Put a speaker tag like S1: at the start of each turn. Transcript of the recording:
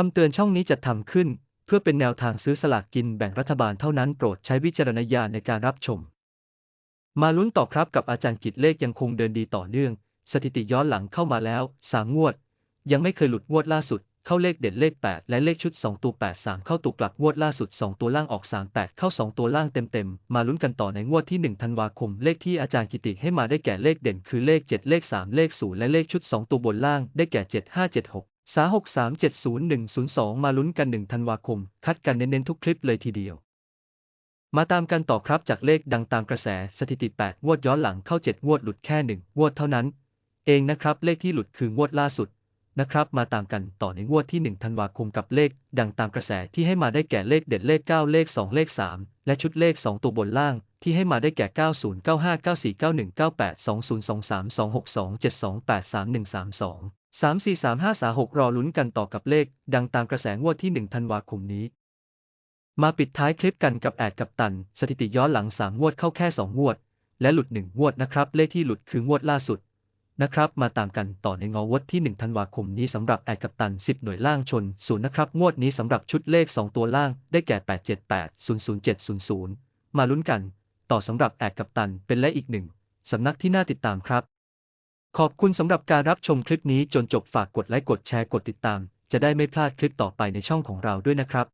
S1: คำเตือนช่องนี้จัดทำขึ้น เพื่อเป็นแนวทางซื้อสลากกินแบ่งรัฐบาลเท่านั้นโปรดใช้วิจารณญาณในการรับชม มาลุ้นต่อครับกับอาจารย์กิจเลขยังคงเดินดีต่อเนื่อง สถิติย้อนหลังเข้ามาแล้วสามงวด ยังไม่เคยหลุดงวดล่าสุด เข้าเลขเด็ดเลข 8 และเลขชุด 2 ตัว 8 3 เข้าตุกกลับงวดล่าสุด 2 ตัวล่างออก 3 8 เข้า 2 ตัวล่างเต็มๆมาลุ้นกันต่อในงวดที่ 1 ธันวาคม เลขที่อาจารย์กิติให้มาได้แก่เลขเด่นคือเลข 7 เลข 3 เลข0และเลขชุด 2 ตัวบนล่างได้แก่ 7 5 7 6 3 6 3 7 0 1 0 2 มาลุ้นกัน 1 ธันวาคม คัดกันเน้นๆทุกคลิปเลยทีเดียว มาตามกันต่อครับจากเลขดังตามกระแสสถิติ 8 งวดย้อนหลังเข้า 7 งวดหลุดแค่ 1 งวดเท่านั้น เองนะครับ เลขที่หลุดคืองวดล่าสุดนะครับ มาตามกันต่อในงวดที่ 1 ธันวาคมกับเลข ดังตามกระแสที่ให้มาได้แก่เลขเด็ดเลข 9 เลข 2 เลข 3 และชุดเลข 2 ตัวบนล่าง ที่ให้มาได้แก่ 90 95 94 91 98 20 23 262 72 83 132 35 36รอลุ้นกันต่อกับเลข ดังตามกระแสงวดที่ 1 ธันวาคมนี้ มาปิดท้ายคลิปกันกับแอดกับตัน สถิติย้อนหลัง 3 งวดเข้าแค่ 2 งวด และหลุด 1 งวดนะครับ เลขที่หลุดคืองวดล่าสุด นะครับ มาตามกันต่อในงอวดที่ 1 ธันวาคมนี้สำหรับแอดกับตัน 10 หน่วยล่างชนศูนย์นะครับ งวดนี้สำหรับชุดเลข 2 ตัวล่างได้แก่ 878 00700 มาลุ้นกัน ต่อสำหรับแอดกับตันเป็นและอีกหนึ่งสำนักที่น่าติดตามครับ ขอบคุณสำหรับการรับชมคลิปนี้จนจบฝากกดไลค์กดแชร์กดติดตาม จะได้ไม่พลาดคลิปต่อไปในช่องของเราด้วยนะครับ